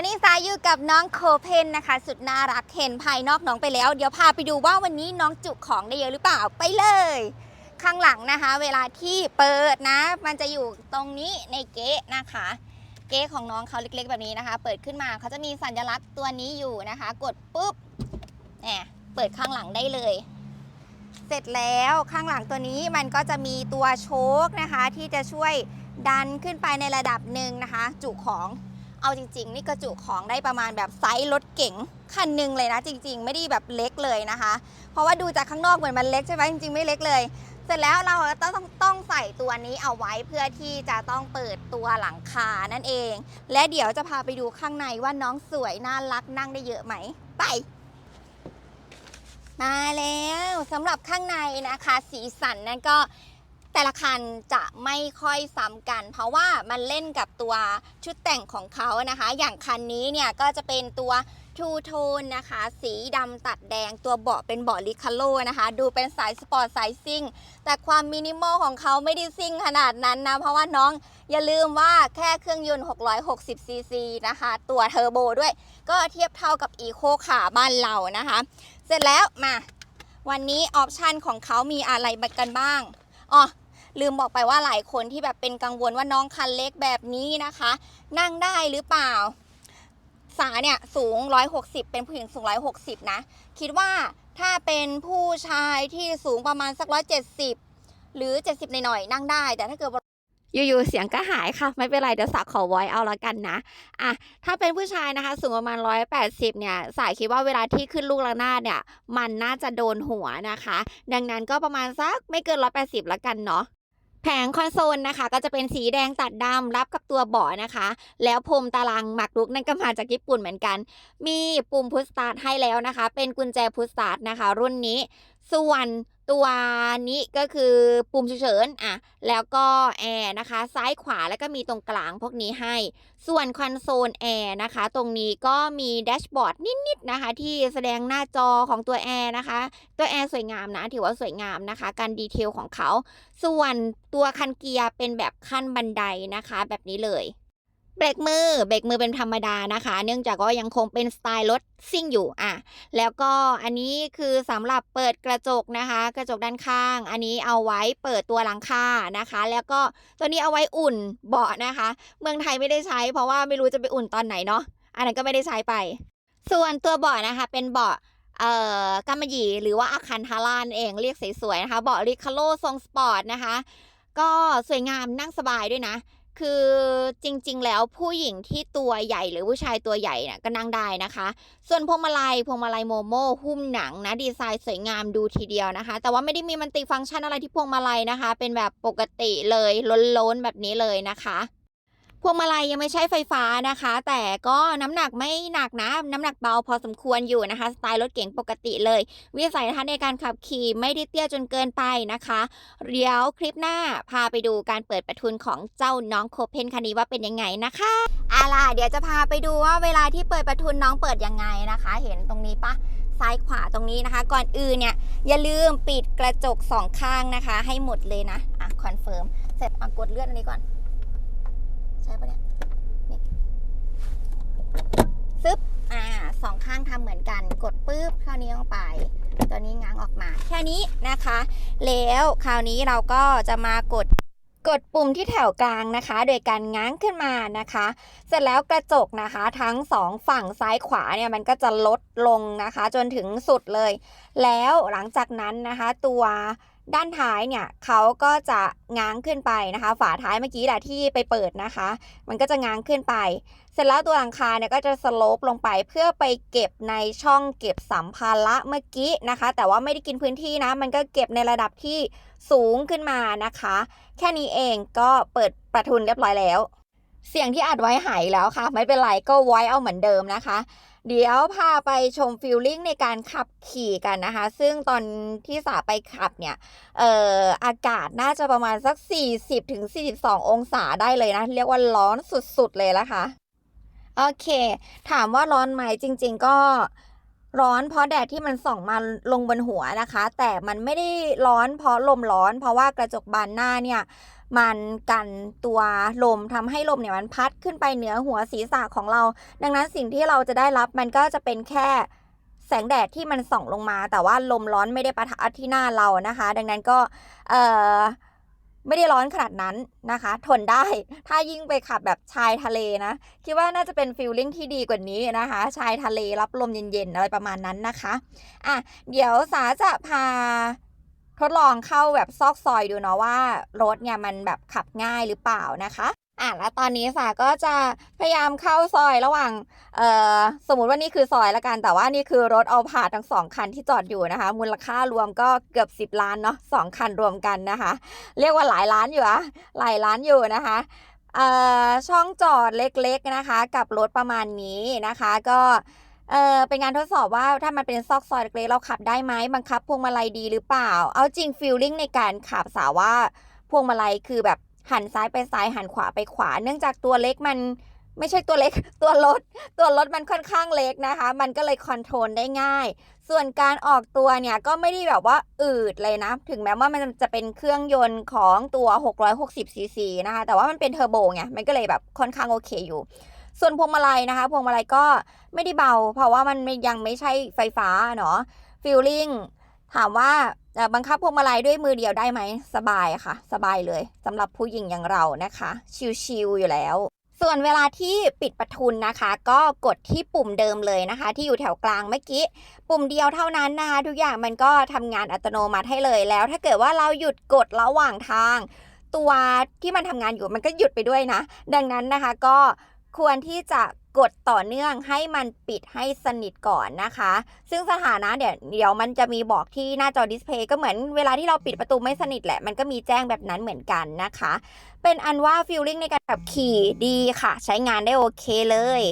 วันนี้สายอยู่กับน้องโคเพนนะคะ สุดน่ารักเห็นภายนอกน้องไปแล้ว เดี๋ยวพาไปดูว่าวันนี้น้องจุของได้เยอะหรือเปล่าไปเลย ข้างหลังนะคะ เวลาที่เปิดนะ มันจะอยู่ตรงนี้ในเก๊ะนะคะ เก๊ะของน้องเขาเล็กๆ แบบนี้นะคะ เปิดขึ้นมาเขาจะมีสัญลักษณ์ตัวนี้อยู่นะคะ กดปุ๊บแหมเปิดข้างหลังได้เลยเสร็จแล้วข้างหลังตัวนี้มันก็จะมีตัวโชคนะคะ ที่จะช่วยดันขึ้นไปในระดับหนึ่งนะคะ จุของ เอาจริง ๆ นี่ก็จุของได้ประมาณแบบไซส์รถเก๋งคันหนึ่งเลยนะ จริง ๆ ไม่ได้แบบเล็กเลยนะคะ เพราะว่าดูจากข้างนอกเหมือนมันเล็กใช่ไหมจริงๆไม่เล็กเลย เสร็จแล้วเราก็ต้องต้องใส่ตัวนี้เอาไว้เพื่อที่จะต้องเปิดตัวหลังคานั่นเอง และเดี๋ยวจะพาไปดูข้างในว่าน้องสวยน่ารักนั่งได้เยอะไหมไปมาแล้วสำหรับข้างในนะคะ สีสันนั่นก็ แต่ละคันจะไม่ค่อยซ้ำกัน เพราะว่ามันเล่นกับตัวชุดแต่งของเขานะคะ อย่างคันนี้เนี่ยก็จะเป็นตัวทูโทนนะคะ สีดำตัดแดงตัวเบาะเป็นเบาะลิคาโลนะคะ ดูเป็นสายสปอร์ตสายซิ่ง แต่ความมินิมอลของเขาไม่ได้ซิ่งขนาดนั้นนะ เพราะว่าน้องอย่าลืมว่าแค่เครื่องยนต์ 660 ซีซีนะคะ ตัวเทอร์โบด้วย ก็เทียบเท่ากับอีโคขาบ้านเรานะคะ เสร็จแล้วมา วันนี้ออปชันของเขามีอะไรกันบ้างอ๋อ ลืมบอกไปว่าหลายคนที่แบบเป็นกังวลว่าน้องคันเล็กแบบนี้นะคะ นั่งได้หรือเปล่า สาเนี่ยสูง 160 เป็นผู้หญิงสูง 160 นะ คิดว่าถ้าเป็นผู้ชายที่สูงประมาณสัก 170 หรือ 70 หน่อยๆนั่งได้ แต่ถ้าเกิดอยู่ๆเสียงก็หายค่ะ ไม่เป็นไรเดี๋ยวสาขอไว้เอาละกันนะอะถ้าเป็นผู้ชายนะคะ สูงประมาณ 180 เนี่ย สายคิดว่าเวลาที่ขึ้นลูกระนาดเนี่ย มันน่าจะโดนหัวนะคะ ดังนั้นก็ประมาณสักไม่เกิน 180ละกันเนาะ แผงคอนโซลนะคะ ก็จะเป็นสีแดงตัดดำรับกับตัวเบาะนะคะ แล้วพรมตารางหมักรุกนั่นก็มาจากญี่ปุ่นเหมือนกัน มีปุ่มพุชสตาร์ทให้แล้วนะคะ เป็นกุญแจพุชสตาร์ทนะคะ รุ่นนี้ ส่วนตัวนี้ก็คือปุ่มฉุกเฉินอะแล้วก็แอร์นะคะซ้ายขวาแล้วก็มีตรงกลางพวกนี้ให้ ส่วนคอนโซลแอร์นะคะ ตรงนี้ก็มีแดชบอร์ดนิดๆนะคะ ที่แสดงหน้าจอของตัวแอร์นะคะ ตัวแอร์สวยงามนะ ถือว่าสวยงามนะคะ การดีเทลของเขา ส่วนตัวคันเกียร์เป็นแบบขั้นบันไดนะคะ แบบนี้เลย เบรกมือเบรกมือเป็นธรรมดานะคะ เนื่องจากว่ายังคงเป็นสไตล์รถซิ่งอยู่อะแล้วก็อันนี้คือสำหรับเปิดกระจกนะคะ กระจกด้านข้าง อันนี้เอาไว้เปิดตัวหลังคานะคะ แล้วก็ตัวนี้เอาไว้อุ่นเบาะนะคะ เมืองไทยไม่ได้ใช้ เพราะว่าไม่รู้จะไปอุ่นตอนไหนเนาะอันนั้นก็ไม่ได้ใช้ไป ส่วนตัวเบาะนะคะ เป็นเบาะเอ่อกำมะหยี่หรือว่าอาคันทาร่านเองเรียกสวยๆนะคะ เบาะริคาโลทรงสปอร์ตนะคะ ก็สวยงามนั่งสบายด้วยนะ คือจริงๆ แล้วผู้หญิงที่ตัวใหญ่หรือผู้ชายตัวใหญ่เนี่ยก็นั่งได้นะคะ ส่วนพวงมาลัยพวงมาลัยโมโม่หุ้มหนังนะดีไซน์สวยงามดูทีเดียวนะคะ แต่ว่าไม่ได้มีมันติฟังก์ชันอะไรที่พวงมาลัยนะคะ เป็นแบบปกติเลยล้นๆแบบนี้เลยนะคะ พวงมาลัยยังไม่ใช่ไฟฟ้านะคะ แต่ก็น้ำหนักไม่หนักนะ น้ำหนักเบาพอสมควรอยู่นะคะ สไตล์รถเก๋งปกติเลย วิสัยทัศน์ในการขับขี่ไม่ได้เตี้ยจนเกินไปนะคะเดี๋ยวคลิปหน้าพาไปดูการเปิดประทุนของเจ้าน้องโคเพนคันนี้ว่าเป็นยังไงนะคะเอาล่ะเดี๋ยวจะพาไปดูว่าเวลาที่เปิดประทุนน้องเปิดยังไงนะคะ เห็นตรงนี้ปะซ้ายขวาตรงนี้นะคะ ก่อนอื่นเนี่ยอย่าลืมปิดกระจกสองข้างนะคะ ให้หมดเลยนะอะคอนเฟิร์มเสร็จอะกดเลื่อนอันนี้ก่อน ช่ปะเนี่ยนี่ซึบอ่าสองข้างทำเหมือนกัน กดปุ๊บเข้านี้ลงไป ตัวนี้ง้างออกมาแค่นี้นะคะ แล้วคราวนี้เราก็จะมากดกดปุ่มที่แถวกลางนะคะ โดยการง้างขึ้นมานะคะ เสร็จแล้วกระจกนะคะ ทั้งสองฝั่งซ้ายขวาเนี่ยมันก็จะลดลงนะคะ จนถึงสุดเลย แล้วหลังจากนั้นนะคะ ตัว ด้านท้ายเนี่ยเขาก็จะง้างขึ้นไปนะคะ ฝาท้ายเมื่อกี้แหละที่ไปเปิดนะคะ มันก็จะง้างขึ้นไป เสร็จแล้วตัวหลังคาเนี่ยก็จะสโลปลงไปเพื่อไปเก็บในช่องเก็บสัมภาระเมื่อกี้นะคะ แต่ว่าไม่ได้กินพื้นที่นะ มันก็เก็บในระดับที่สูงขึ้นมานะคะ แค่นี้เองก็เปิดประทุนเรียบร้อยแล้ว เสียงที่อัดไว้หายแล้วค่ะ ไม่เป็นไรก็ไว้เอาเหมือนเดิมนะคะ เดี๋ยวพาไปชมฟิลลิ่งในการขับขี่กันนะคะ ซึ่งตอนที่สาไปขับเนี่ยเอ่ออากาศน่าจะประมาณสัก 40ถึง42 องศาได้เลยนะ เรียกว่าร้อนสุดๆเลยละค่ะโอเค ถามว่าร้อนไหมจริง ๆ ก็ร้อนเพราะแดดที่มันส่องมาลงบนหัวนะคะ แต่มันไม่ได้ร้อนเพราะลมร้อน เพราะว่ากระจกบานหน้าเนี่ย มันกันตัวลมทำให้ลมเนี่ยมันพัดขึ้นไปเหนือหัวศีรษะของเรา ดังนั้นสิ่งที่เราจะได้รับมันก็จะเป็นแค่แสงแดดที่มันส่องลงมา แต่ว่าลมร้อนไม่ได้ปะทะที่หน้าเรานะคะ ดังนั้นก็เออไม่ได้ร้อนขนาดนั้นนะคะ ทนได้ ถ้ายิ่งไปขับแบบชายทะเลนะ คิดว่าน่าจะเป็นฟิลลิ่งที่ดีกว่านี้นะคะ ชายทะเลรับลมเย็นๆอะไรประมาณนั้นนะคะ อะ เดี๋ยวสาจะพา ทดลองเข้าแบบซอกซอยดูเนาะว่ารถเนี่ยมันแบบขับง่ายหรือเปล่านะคะอะแล้วตอนนี้สาก็จะพยายามเข้าซอยระหว่างเอ่อสมมุติว่านี่คือซอยละกัน แต่ว่านี่คือรถเอาผาดทั้งสองคันที่จอดอยู่นะคะ มูลค่ารวมก็เกือบ 10 ล้านเนาะสองคันรวมกันนะคะ เรียกว่าหลายล้านอยู่อะหลายล้านอยู่นะคะเอ่อช่องจอดเล็กๆนะคะ กับรถประมาณนี้นะคะ ก็ เออเป็นงานทดสอบว่าถ้ามันเป็นซอกซอยเล็กๆเราขับได้ไหมบังคับพวงมาลัยดีหรือเปล่า เอาจริงฟีลลิ่งในการขับสาว่าพวงมาลัยคือแบบหันซ้ายไปซ้ายหันขวาไปขวา เนื่องจากตัวเล็กมันไม่ใช่ตัวเล็กตัวรถ ตัวรถมันค่อนข้างเล็กนะคะ มันก็เลยคอนโทรลได้ง่าย ส่วนการออกตัวเนี่ยก็ไม่ได้แบบว่าอืดเลยนะ ถึงแม้ว่ามันจะเป็นเครื่องยนต์ของตัว 660ซีซีนะคะ แต่ว่ามันเป็นเทอร์โบไงมันก็เลยแบบค่อนข้างโอเคอยู่ ส่วนพวงมาลัยนะคะ พวงมาลัยก็ไม่ได้เบา เพราะว่ามันยังไม่ใช่ไฟฟ้าเนาะฟีลลิ่งถามว่าบังคับพวงมาลัยด้วยมือเดียวได้ไหมสบายค่ะ สบายเลยสำหรับผู้หญิงอย่างเรานะคะ ชิลๆอยู่แล้วส่วนเวลาที่ปิดประทุนนะคะ ก็กดที่ปุ่มเดิมเลยนะคะ ที่อยู่แถวกลางเมื่อกี้ ปุ่มเดียวเท่านั้นนะคะทุกอย่างมันก็ทำงานอัตโนมัติให้เลยแล้ว ถ้าเกิดว่าเราหยุดกดระหว่างทาง ตัวที่มันทำงานอยู่มันก็หยุดไปด้วยนะ ดังนั้นนะคะก็ ควรที่จะกดต่อเนื่องให้มันปิดให้สนิทก่อนนะคะ ซึ่งสถานะเดี๋ยวเดี๋ยวมันจะมีบอกที่หน้าจอดิสเพย์ก็เหมือนเวลาที่เราปิดประตูไม่สนิทแหละ มันก็มีแจ้งแบบนั้นเหมือนกันนะคะ เป็นอันว่าฟีลลิ่งในการขับขี่ดีค่ะ ใช้งานได้โอเคเลย